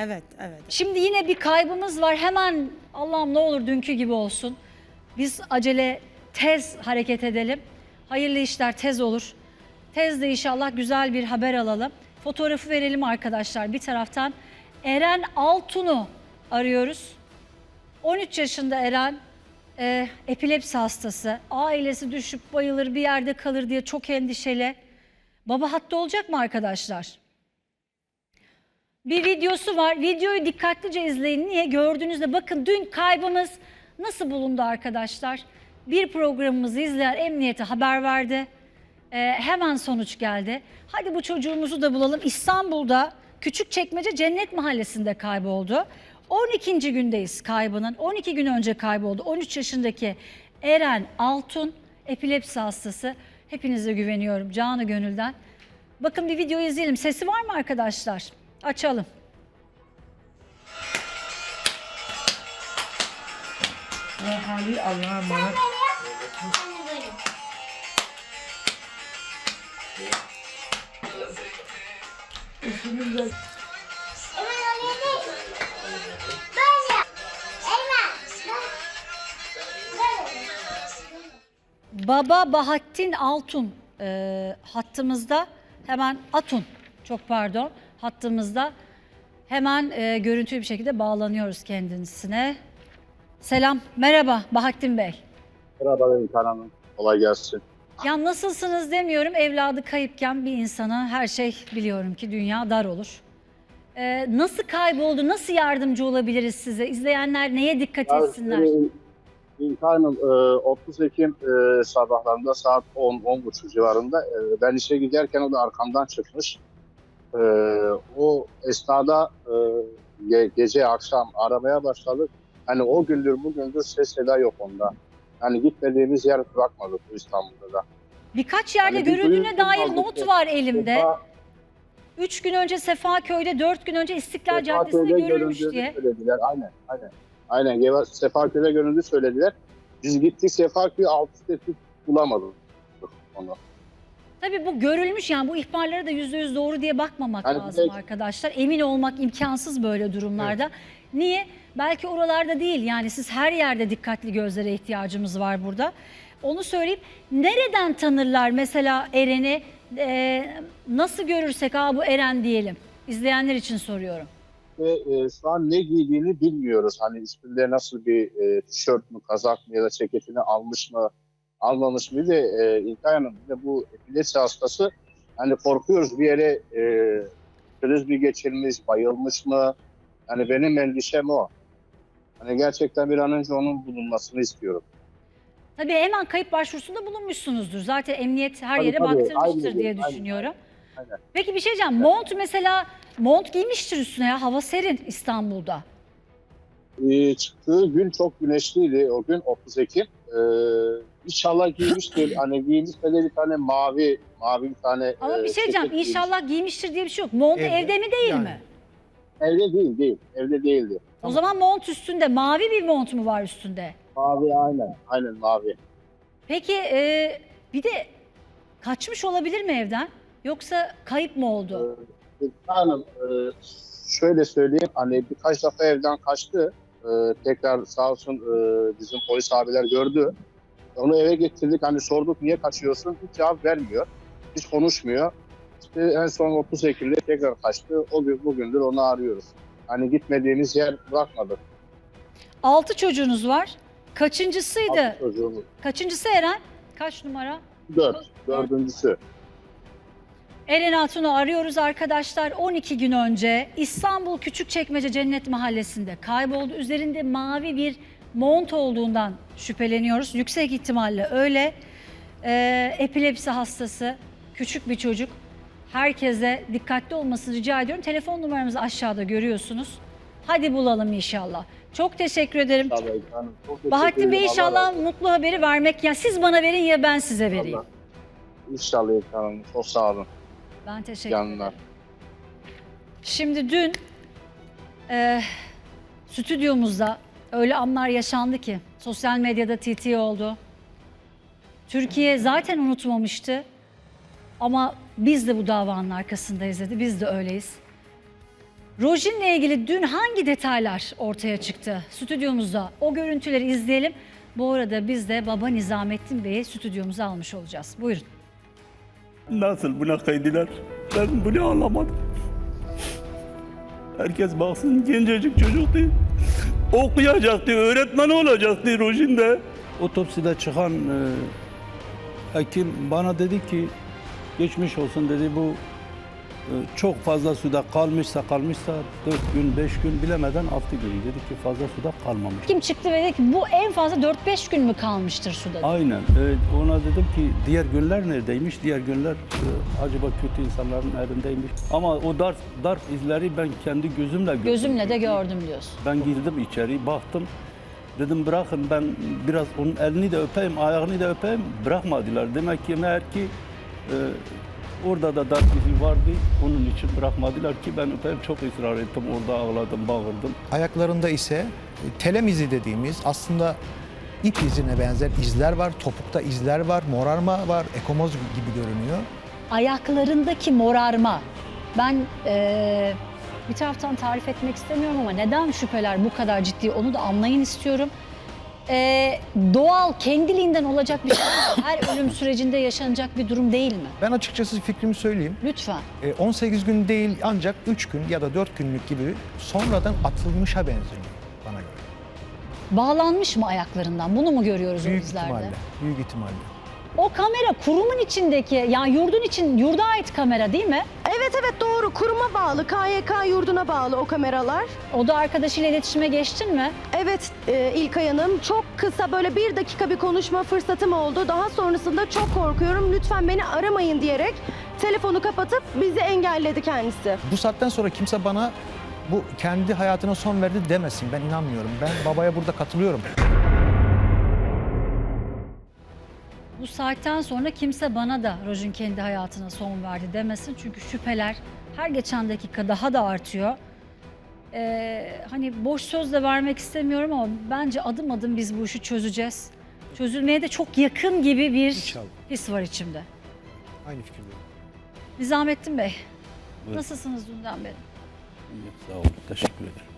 Evet, evet. Şimdi yine bir kaybımız var. Hemen Allah'ım ne olur dünkü gibi olsun. Biz acele tez hareket edelim. Hayırlı işler tez olur. Tez de inşallah güzel bir haber alalım. Fotoğrafı verelim arkadaşlar bir taraftan. Eren Altun'u arıyoruz. 13 yaşında Eren e, epilepsi hastası. Ailesi düşüp bayılır bir yerde kalır diye çok endişeli. Baba hatta olacak mı arkadaşlar? Bir videosu var. Videoyu dikkatlice izleyin. Niye? Gördüğünüzde bakın dün kaybımız nasıl bulundu arkadaşlar? Bir programımızı izleyen emniyete haber verdi. Ee, hemen sonuç geldi. Hadi bu çocuğumuzu da bulalım. İstanbul'da Küçükçekmece Cennet Mahallesi'nde kayboldu. 12. gündeyiz kaybının. 12 gün önce kayboldu. 13 yaşındaki Eren Altun epilepsi hastası. Hepinize güveniyorum canı gönülden. Bakın bir video izleyelim. Sesi var mı arkadaşlar? Açalım. Hali Allah'a emanet. Üstümüzde. Baba Bahattin Altun e, hattımızda. Hemen Atun. Çok pardon hattımızda hemen e, görüntülü bir şekilde bağlanıyoruz kendisine. Selam merhaba Bahattin Bey. Merhaba İlkan Hanım. Kolay gelsin. Ya nasılsınız demiyorum evladı kayıpken bir insana her şey biliyorum ki dünya dar olur. E, nasıl kayboldu nasıl yardımcı olabiliriz size izleyenler neye dikkat etsinler? Yani, İlkan Hanım, e, 30 Ekim e, sabahlarında saat 10-10.30 civarında e, ben işe giderken o da arkamdan çıkmış. E, o esnada e, ge- gece akşam aramaya başladık. Hani o gündür bugündür ses seda yok onda. Hani gitmediğimiz yer bırakmadık bu İstanbul'da da. Birkaç yerde Hani bir görüldüğüne duyum dair not var elimde. Sefa- Üç gün önce Sefaköy'de, dört gün önce İstiklal Caddesi'nde Sefaköy'de görülmüş diye. Söylediler. Aynen, aynen. Aynen. Sefaköy'de görüldü söylediler. Biz gittik Sefaköy'ü alt üst bulamadık onu. Tabii bu görülmüş yani bu ihbarlara da yüzde yüz doğru diye bakmamak Yani lazım de- arkadaşlar. Emin olmak imkansız böyle durumlarda. Niye? Belki oralarda değil yani siz her yerde dikkatli gözlere ihtiyacımız var burada. Onu söyleyeyim. Nereden tanırlar mesela Eren'i? Ee, nasıl görürsek aa bu Eren diyelim. İzleyenler için soruyorum. Ve e, şu an ne giydiğini bilmiyoruz. Hani üstünde nasıl bir e, tişört mü, kazak mı ya da ceketini almış mı, almamış mı? Bir de e, İlkay Hanım, bir de bu epilepsi hastası hani korkuyoruz bir yere e, kriz mi geçirmiş, bayılmış mı? Hani benim endişem o. Hani gerçekten bir an önce onun bulunmasını istiyorum. Tabii hemen kayıp başvurusunda bulunmuşsunuzdur. Zaten emniyet her Tabii, yere tabii. baktırmıştır Aynen, diye aynen, düşünüyorum. aynen. Peki bir şey diyeceğim. Mont mesela mont giymiştir üstüne ya. Hava serin İstanbul'da. Ee, çıktığı gün çok güneşliydi. O gün 30 Ekim. Ee, inşallah giymiştir. hani giymiş de bir tane mavi, mavi bir tane Ama e, bir şey diyeceğim. ceket. İnşallah giymiştir diye bir şey yok. Mont Evde. evde, mi değil Yani. mi? Evde değil, değil. Evde değildi. O zaman mont üstünde. Mavi bir mont mu var üstünde? Mavi aynen. Aynen mavi. Peki e, bir de kaçmış olabilir mi evden? Yoksa kayıp mı oldu? Ee, Hanım e, şöyle söyleyeyim. Hani birkaç defa evden kaçtı. Ee, tekrar sağ olsun e, bizim polis abiler gördü. Onu eve getirdik. Hani sorduk niye kaçıyorsun? Hiç cevap vermiyor. Hiç konuşmuyor. İşte en son 30 Ekim'de tekrar kaçtı. O gün bugündür onu arıyoruz. Hani gitmediğimiz yer bırakmadık. Altı çocuğunuz var. Kaçıncısıydı? Altı çocuğumuz. Kaçıncısı Eren? Kaç numara? Dört. Dördüncüsü. Eren Hatun'u arıyoruz arkadaşlar. 12 gün önce İstanbul Küçükçekmece Cennet Mahallesi'nde kayboldu. Üzerinde mavi bir mont olduğundan şüpheleniyoruz. Yüksek ihtimalle öyle. Ee, epilepsi hastası, küçük bir çocuk. Herkese dikkatli olmasını rica ediyorum. Telefon numaramızı aşağıda görüyorsunuz. Hadi bulalım inşallah. Çok teşekkür ederim. Efendim. Çok teşekkür Bahattin Bey. Allah inşallah olsun. mutlu haberi vermek. Ya siz bana verin ya ben size vereyim. Allah. İnşallah efendim. Çok sağ olun. Ben teşekkür ederim. Şimdi dün e, stüdyomuzda öyle anlar yaşandı ki sosyal medyada TT oldu. Türkiye zaten unutmamıştı ama biz de bu davanın arkasındayız dedi. Biz de öyleyiz. Rojin'le ilgili dün hangi detaylar ortaya çıktı stüdyomuzda? O görüntüleri izleyelim. Bu arada biz de baba Nizamettin Bey'i stüdyomuza almış olacağız. Buyurun. Nasıl buna kaydılar? Ben bunu anlamadım. Herkes baksın gencecik çocuktu. Okuyacaktı, öğretmen olacaktı Rojin'de. Otopside çıkan e, hekim bana dedi ki geçmiş olsun dedi bu çok fazla suda kalmışsa kalmışsa 4 gün 5 gün bilemeden 6 gün dedi ki fazla suda kalmamış. Kim çıktı ve dedi ki bu en fazla 4-5 gün mü kalmıştır suda? Aynen. Evet, ona dedim ki diğer günler neredeymiş? Diğer günler e, acaba kötü insanların elindeymiş. Ama o darp, darp izleri ben kendi gözümle gördüm. Gözümle de gördüm diyorsun. Ben girdim içeri, baktım. Dedim bırakın ben biraz onun elini de öpeyim, ayağını da öpeyim. Bırakmadılar. Demek ki meğer ki e, orada da darp izi vardı. Onun için bırakmadılar ki ben öpeyim. Çok ısrar ettim. Orada ağladım, bağırdım. Ayaklarında ise e, telem izi dediğimiz aslında ip izine benzer izler var, topukta izler var, morarma var, ekomoz gibi görünüyor. Ayaklarındaki morarma. Ben eee, bir taraftan tarif etmek istemiyorum ama neden şüpheler bu kadar ciddi onu da anlayın istiyorum. Eee, doğal, kendiliğinden olacak bir şey? Her ölüm sürecinde yaşanacak bir durum değil mi? Ben açıkçası fikrimi söyleyeyim. Lütfen. E, 18 gün değil ancak 3 gün ya da 4 günlük gibi sonradan atılmışa benziyor bana göre. Bağlanmış mı ayaklarından? Bunu mu görüyoruz o Büyük izlerde? ihtimalle. Büyük ihtimalle. O kamera kurumun içindeki, yani yurdun için, yurda ait kamera değil mi? Evet evet doğru kuruma bağlı KYK yurduna bağlı o kameralar. O da arkadaşıyla iletişime geçtin mi? Evet e, İlkay Hanım çok kısa böyle bir dakika bir konuşma fırsatım oldu. Daha sonrasında çok korkuyorum lütfen beni aramayın diyerek telefonu kapatıp bizi engelledi kendisi. Bu saatten sonra kimse bana bu kendi hayatına son verdi demesin. Ben inanmıyorum. Ben babaya burada katılıyorum. Bu saatten sonra kimse bana da Rojin kendi hayatına son verdi demesin. Çünkü şüpheler her geçen dakika daha da artıyor. Ee, hani boş söz de vermek istemiyorum ama bence adım adım biz bu işi çözeceğiz. Çözülmeye de çok yakın gibi bir İnşallah. his var içimde. Aynı fikirdeyim. Nizamettin Bey, Buyurun. nasılsınız dünden beri? Sağ olun. Teşekkür ederim.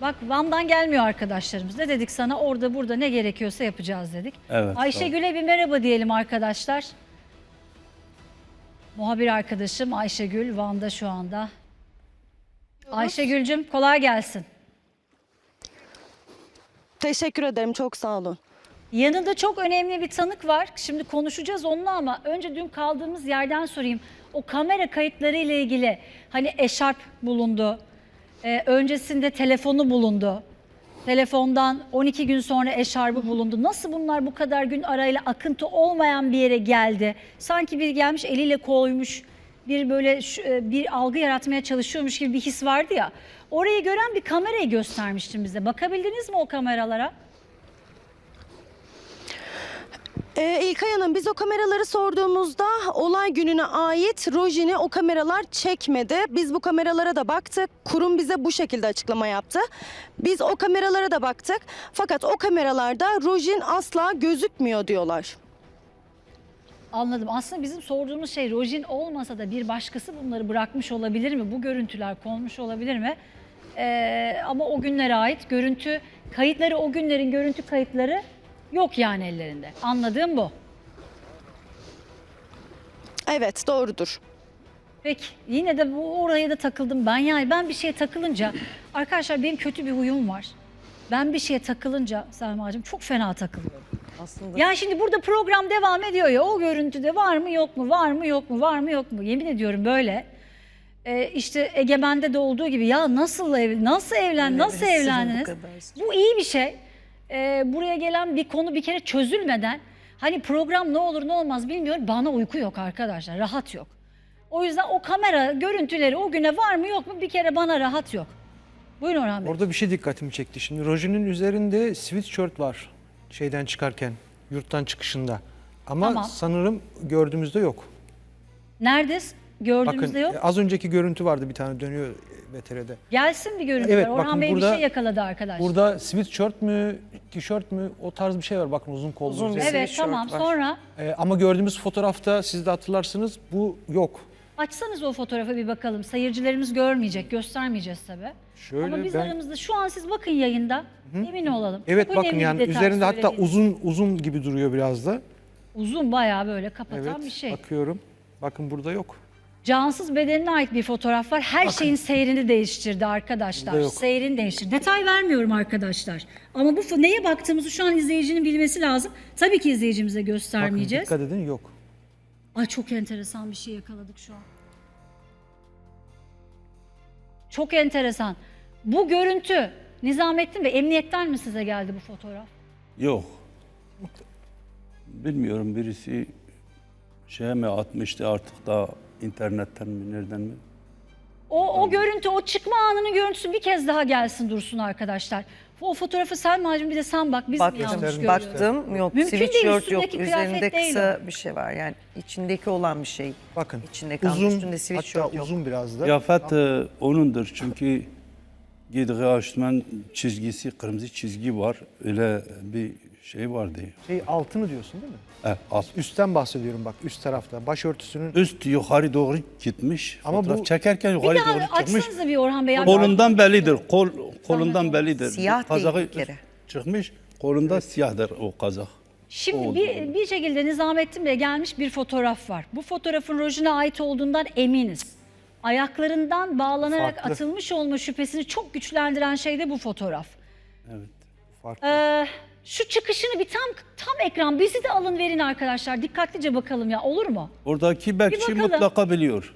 Bak Van'dan gelmiyor arkadaşlarımız. Ne dedik sana? Orada burada ne gerekiyorsa yapacağız dedik. Evet, Ayşegül'e bir merhaba diyelim arkadaşlar. Muhabir arkadaşım Ayşegül Van'da şu anda. Ayşegül'cüm kolay gelsin. Teşekkür ederim çok sağ olun. Yanında çok önemli bir tanık var. Şimdi konuşacağız onunla ama önce dün kaldığımız yerden sorayım. O kamera kayıtları ile ilgili hani eşarp bulundu. Ee, öncesinde telefonu bulundu. Telefondan 12 gün sonra eşarbı bulundu. Nasıl bunlar bu kadar gün arayla akıntı olmayan bir yere geldi? Sanki bir gelmiş eliyle koymuş bir böyle e, bir algı yaratmaya çalışıyormuş gibi bir his vardı ya. Orayı gören bir kamerayı göstermiştin bize. Bakabildiniz mi o kameralara? Ee, İlkay Hanım biz o kameraları sorduğumuzda olay gününe ait Rojin'i o kameralar çekmedi. Biz bu kameralara da baktık. Kurum bize bu şekilde açıklama yaptı. Biz o kameralara da baktık. Fakat o kameralarda Rojin asla gözükmüyor diyorlar. Anladım. Aslında bizim sorduğumuz şey Rojin olmasa da bir başkası bunları bırakmış olabilir mi? Bu görüntüler konmuş olabilir mi? Ee, ama o günlere ait görüntü kayıtları, o günlerin görüntü kayıtları yok yani ellerinde. Anladığım bu. Evet doğrudur. Peki yine de bu oraya da takıldım ben. Yani ben bir şeye takılınca arkadaşlar benim kötü bir huyum var. Ben bir şeye takılınca Selma'cığım çok fena takılıyorum. Aslında Yani şimdi burada program devam ediyor ya o görüntüde var mı yok mu var mı yok mu var mı yok mu yemin ediyorum böyle. Ee, işte Egemen'de de olduğu gibi ya nasıl ev nasıl evlen nasıl evlendiniz? Bu iyi bir şey. Ee, buraya gelen bir konu bir kere çözülmeden hani program ne olur ne olmaz bilmiyorum bana uyku yok arkadaşlar rahat yok. O yüzden o kamera görüntüleri o güne var mı yok mu bir kere bana rahat yok. Buyurun Orhan Bey. Orada bir şey dikkatimi çekti. Şimdi Rojin'in üzerinde sweatshirt var şeyden çıkarken, yurttan çıkışında. Ama Tamam. sanırım gördüğümüzde yok. Nerede? Gördüğümüzde Bakın yok. e, az önceki görüntü vardı bir tane dönüyor e, VTR'de. Gelsin bir görüntü Evet, var. Orhan bakın Bey burada- bir şey yakaladı arkadaşlar. Burada sweatshirt mü, tişört mü o tarz bir şey var bakın uzun kollu. Uzun bir. Evet tamam var. sonra E, ama gördüğümüz fotoğrafta siz de hatırlarsınız bu yok. Açsanız o fotoğrafa bir bakalım. Seyircilerimiz görmeyecek, göstermeyeceğiz tabii. Şöyle Ama biz ben- aramızda şu an siz bakın yayında emin olalım. Evet Çok bakın önemli bir yani detay üzerinde hatta uzun uzun gibi duruyor biraz da. uzun bayağı böyle kapatan Evet bir şey. bakıyorum. Bakın burada yok. Cansız bedenine ait bir fotoğraf var. Her şeyin seyrini değiştirdi arkadaşlar. Yok. Seyrini değiştirdi. Detay vermiyorum arkadaşlar. Ama bu neye baktığımızı şu an izleyicinin bilmesi lazım. Tabii ki izleyicimize Bakın göstermeyeceğiz. dikkat edin yok. Ay çok enteresan bir şey yakaladık şu an. Çok enteresan. Bu görüntü Nizamettin Bey emniyetten mi size geldi bu fotoğraf? Yok. Bilmiyorum birisi şeye mi atmıştı artık da internetten mi nereden mi? O, o görüntü, o çıkma anının görüntüsü bir kez daha gelsin dursun arkadaşlar. O fotoğrafı Selma'cığım bir de sen bak biz mi yanlış Baktım, görüyoruz? baktım yok Mümkün değil, sweatshirt yok üstündeki kıyafet üzerinde değil kısa bir şey var yani içindeki olan bir şey. Bakın İçinde kalmış, uzun üstünde sweatshirt hatta yok. uzun biraz da. Kıyafet e, onundur çünkü giydiği aşman çizgisi, kırmızı çizgi var. Öyle bir şey vardı. Şey altını diyorsun değil mi? Evet, alt. Üstten bahsediyorum bak üst tarafta. Başörtüsünün Üst yukarı doğru gitmiş. Ama Fotoğraf bu- çekerken Bir yukarı daha doğru çıkmış. açsanıza bir Orhan Bey. ya. Kolundan bellidir. Kol kolundan bellidir. Siyah değil Kazağı bir kere. çıkmış. Kolunda siyahdır o kazak. Şimdi Oldu. bir, bir şekilde Nizamettin Bey'e gelmiş bir fotoğraf var. Bu fotoğrafın rojine ait olduğundan eminiz. Ayaklarından bağlanarak Farklı. atılmış olma şüphesini çok güçlendiren şey de bu fotoğraf. farklı. Ee, şu çıkışını bir tam tam ekran bizi de alın verin arkadaşlar. Dikkatlice bakalım ya olur mu? Oradaki bekçi bakalım. mutlaka biliyor.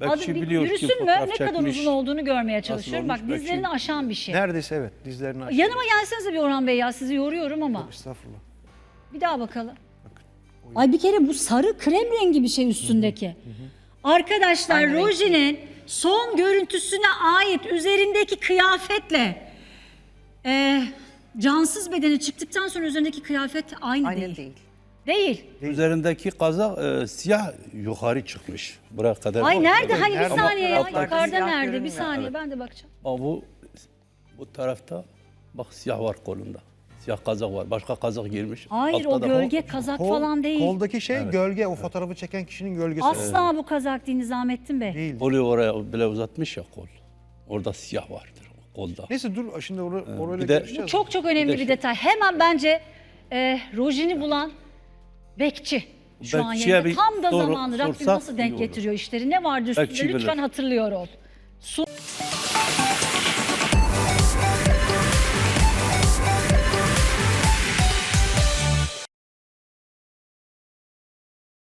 Adı Bekçi bir biliyor ki yürüsün mü? fotoğraf Ne kadar çekmiş. uzun olduğunu görmeye çalışıyorum. Bak olmuş? Bekçi- dizlerini aşan bir şey. Neredeyse evet dizlerini aşağı. Yanıma gelsenize bir Orhan Bey ya sizi yoruyorum ama. Estağfurullah. Bir daha bakalım. Ay bir kere bu sarı krem rengi bir şey üstündeki. Arkadaşlar Roji'nin son görüntüsüne ait üzerindeki kıyafetle e, cansız bedeni çıktıktan sonra üzerindeki kıyafet aynı, Aynı değil. değil. Değil. Üzerindeki kazak e, siyah yukarı çıkmış. Buraya kadar. Ay nerede? Hani bir nerede? saniye ya. Alttaki Yukarıda siyah nerede? Bir görünmüyor. saniye ben de bakacağım. Ama bu bu tarafta bak siyah var kolunda. Siyah kazak var. Başka kazak girmiş. Hayır Altta o da gölge kazak Kol- falan değil. Koldaki şey gölge o fotoğrafı çeken kişinin gölgesi. Asla bu kazak değil Nizamettin Bey. Değil. Kolu oraya bile uzatmış ya kol. Orada siyah vardır kolda. Neyse dur şimdi or- orayla bir de- görüşeceğiz. Çok çok önemli Bir bir, de detay. Hemen bence e, Rojin'i bulan bekçi. Şu an Bekçiye yayında. bir Tam da soru zamanı. Rabbim sorsak nasıl iyi denk olur. getiriyor işleri. Ne vardı üstünde Bekçi lütfen bilir. hatırlıyor ol.